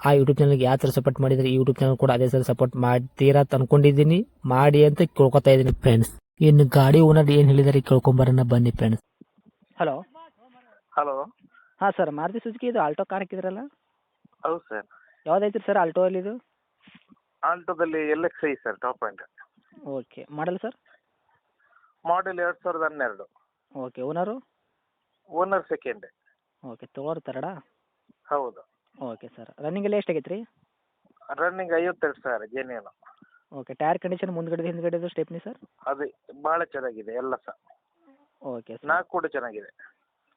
ಆ ಯೂಟ್ಯೂಬ್ ಚಾನಲ್ಗೆ ಯಾವ ಥರ ಸಪೋರ್ಟ್ ಮಾಡಿದರೆ ಈ ಯೂಟ್ಯೂಬ್ ಚಾನಲ್ ಕೂಡ ಅದೇ ಥರ ಸಪೋರ್ಟ್ ಮಾಡ್ತೀರಾ ಅಂತ ಅನ್ಕೊಂಡಿದ್ದೀನಿ. ಮಾಡಿ ಅಂತ ಕೇಳ್ಕೊತಾ ಇದ್ದೀನಿ ಫ್ರೆಂಡ್ಸ್ ಇನ್ನು ಗಾಡಿ ಓನರ್ ಏನು ಹೇಳಿದಾರೆ ಕೇಳ್ಕೊಂಬರೋಣ ಬನ್ನಿ ಫ್ರೆಂಡ್ಸ್ ಹಲೋ ಹಲೋ ಹಾಂ ಸರ್ ಮಾರುತಿ ಸುಜುಕಿ ಇದು ಆಲ್ಟೋ ಕಾರ್ ಹಾಕಿದ್ರಲ್ಲ? ಹೌದು ಸರ್ ಯಾವ್ದೈತ್ರಿ ಸರ್ ಆಲ್ಟೋ ಅಲ್ಲಿ ಇದು? ಆಲ್ಟೋದಲ್ಲಿ L X I sir top point okay model sir model ಎರಡು ಸಾವಿರದ ಹನ್ನೆರಡು. Okay owner owner second okay ತೊಗೊಳ್ತಾರಡ ತರಡ? ಹೌದು. ಓಕೆ ಸರ್ ರನ್ನಿಂಗ್ ಎಲ್ಲ ಎಷ್ಟಾಗೈತೆ ರೀ ರನ್ನಿಂಗ್ ಐವತ್ತೆರಡು ಸಾವಿರ ಜೆನ್ಯೂನು ಓಕೆ ಟೈರ್ ಕಂಡೀಷನ್ ಮುಂದ್ಗಡೆ ಹಿಂದ್ಗಡೆದು ಸ್ಟೆಪ್ನಿ ಸರ್ ಅದು ಭಾಳ ಚೆನ್ನಾಗಿದೆ ಎಲ್ಲ ಸಹ ಓಕೆ ಸರ್ ನಾಲ್ಕು ಕೂಡ ಚೆನ್ನಾಗಿದೆ.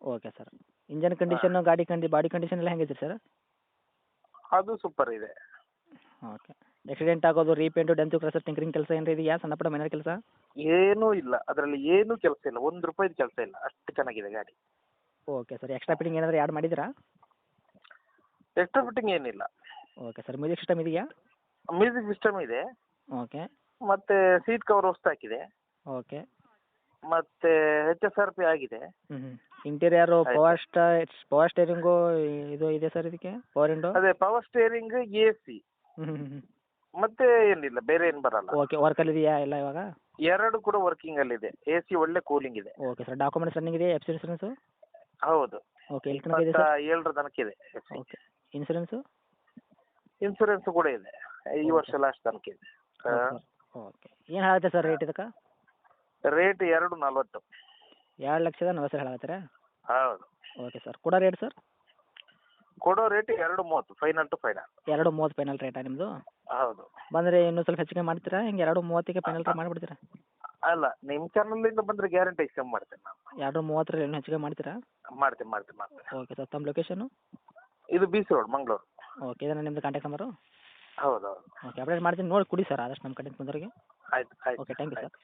ಓಕೆ ಸರ್ ಇಂಜನ್ ಕಂಡೀಷನ್ ಗಾಡಿ ಕಂಡಿ ಬಾಡಿ ಕಂಡೀಷನ್ ಎಲ್ಲ ಹೆಂಗೈತೆ ಸರ್ ಅದು ಸೂಪರ್ ಇದೆ. ಓಕೆ ಆಕ್ಸಿಡೆಂಟ್ ಆಗೋದು ರೀಪೇಂಟು ಡೆಂತು ಕ್ರಸರ್ ಟಿಂಕರಿಂಗ್ ಕೆಲಸ ಏನಾರ ಇದೆಯಾ? ಸಣ್ಣ ಪುಟ್ಟ ಮೈನರ್ ಕೆಲಸ? ಏನೂ ಇಲ್ಲ. ಅದರಲ್ಲಿ ಏನೂ ಕೆಲಸ ಇಲ್ಲ. ಒಂದು ರೂಪಾಯಿದು ಕೆಲಸ ಇಲ್ಲ. ಅಷ್ಟು ಚೆನ್ನಾಗಿದೆ ಗಾಡಿ. ಓಕೆ ಸರ್ ಎಕ್ಸ್ಟ್ರಾ ಫಿಟ್ಟಿಂಗ್ ಏನಾದರೂ ಆ್ಯಡ್ ಮಾಡಿದ್ದೀರಾ? ಎಕ್ಸ್ಟ್ರಾ ಫಿಟ್ಟಿಂಗ್ ಏನಿಲ್ಲ. ಓಕೆ ಸರ್ ಮ್ಯೂಸಿಕ್ ಸಿಸ್ಟಮ್ ಇದೆಯಾ? ಮ್ಯೂಸಿಕ್ ಸಿಸ್ಟಮ್ ಇದೆ. ಓಕೆ ಮತ್ತೆ ಸೀಟ್ ಕವರ್ ಹೊಸ್ತಾಕಿದೆ ಓಕೆ ಮತ್ತೆ ಎಚ್ ಎಸ್ ಆರ್ ಪಿ ಆಗಿದೆ. ಇಂಟೀರಿಯರ್ ಪವರ್ ಸ್ಟಾ ಪವರ್ ಸ್ಟೇರಿಂಗು ಇದು ಇದೆ ಸರ್ ಇದಕ್ಕೆ? ಪವರ್ ವಿಂಡೋ ಅದೇ ಪವರ್ ಸ್ಟೇರಿಂಗ್ ಎ ಸಿ ಮತ್ತೆ ಏನಿಲ್ಲ ಬೇರೆ ಏನು ಬರಲ್ಲ. ಓಕೆ ವರ್ಕಲ್ಲಿ ಇದೆಯಾ ಎಲ್ಲ ಇವಾಗ? ಎರಡು ಕೂಡ ವರ್ಕಿಂಗ್ ಅಲ್ಲಿ ಇದೆ. ಎ ಸಿ ಒಳ್ಳೆ ಕೂಲಿಂಗ್ ಇದೆ. ಓಕೆ ಸರ್ ಡಾಕ್ಯುಮೆಂಟ್ಸ್ ರನ್ನಿಂಗ್ ಇದೆ ಎಫ್ ಇನ್ಸೂರೆನ್ಸು ಹೌದು. ಓಕೆ ಎಲ್ಲಿ ತನಕ ಇದೆ ಸರ್ ಏಳರ ತನಕ ಇದೆ ಓಕೆ ಇನ್ಸೂರೆನ್ಸು ಇನ್ಸೂರೆನ್ಸ್ ಕೂಡ ಇದೆ. ಈ. ವರ್ಷ ಲಾಸ್ಟ್ ತನಕ ಇದೆ. ಓಕೆ ಏನು ಹೇಳುತ್ತೆ ಸರ್ ರೇಟ್ ಇದಕ್ಕೆ? ರೇಟ್ ಎರಡು ನಲ್ವತ್ತು. ಎರಡು ಲಕ್ಷದ ನಲವತ್ತು ಸಾವಿರ ಹೇಳತ್ತೀರಾ ಹೌದು. ಓಕೆ ಸರ್ ಕೊಡೋ ರೇಟ್ ಸರ್ ಕೊಡೋ ರೇಟ್ ಎರಡು ಮೂವತ್ತು ಫೈನಲ್ ಟು ಫೈನಲ್ ಎರಡು ಮೂವತ್ತು ಫೈನಲ್ ರೇಟಾ ನಿಮ್ಮದು ಹೌದು. ಬಂದ್ರೆ ಇನ್ನೂ ಸ್ವಲ್ಪ ಹೆಚ್ಚಿಗೆ ಮಾಡ್ತೀರಾ? ಹಿಂಗೆ ಎರಡು ಮೂವತ್ತಿಗೆ ಫೈನಲ್ ರೇಟ್ ಮಾಡಿಬಿಡ್ತೀರಾ? ಅಲ್ಲ ನಿಮ್ಮ ಚಾನಲಿಂದ ಬಂದ್ರೆ ಗ್ಯಾರಂಟಿ ಎಕ್ಸ್ಚೇಂಜ್ ಮಾಡ್ತೇನೆ ನಾನು. ಎರಡು ಮೂವತ್ತರಲ್ಲಿ ಇನ್ನೂ ಹೆಚ್ಚಿಗೆ ಮಾಡ್ತೀರಾ? ಮಾಡ್ತೀನಿ ಮಾಡ್ತೀನಿ ಮಾಡ್ತೀನಿ. ಓಕೆ ಸರ್ ತಮ್ಮ ಲೊಕೇಶನು ಇದು B C road Mangaluru. Okay ಇದನ್ನ ನಿಮ್ದು ಕಾಂಟ್ಯಾಕ್ಟ್ ನಂಬರು ಹೌದು ಹೌದು ಓಕೆ ಅಪ್ಡೇಟ್ ಮಾಡ್ತೀನಿ ನೋಡಿ ಕೊಡಿ ಸರ್ ಆದಷ್ಟು ನಮ್ಮ ಕಡೆಯಿಂದ ಬಂದವರಿಗೆ. ಆಯ್ತು ಆಯ್ತು. Okay thank you sir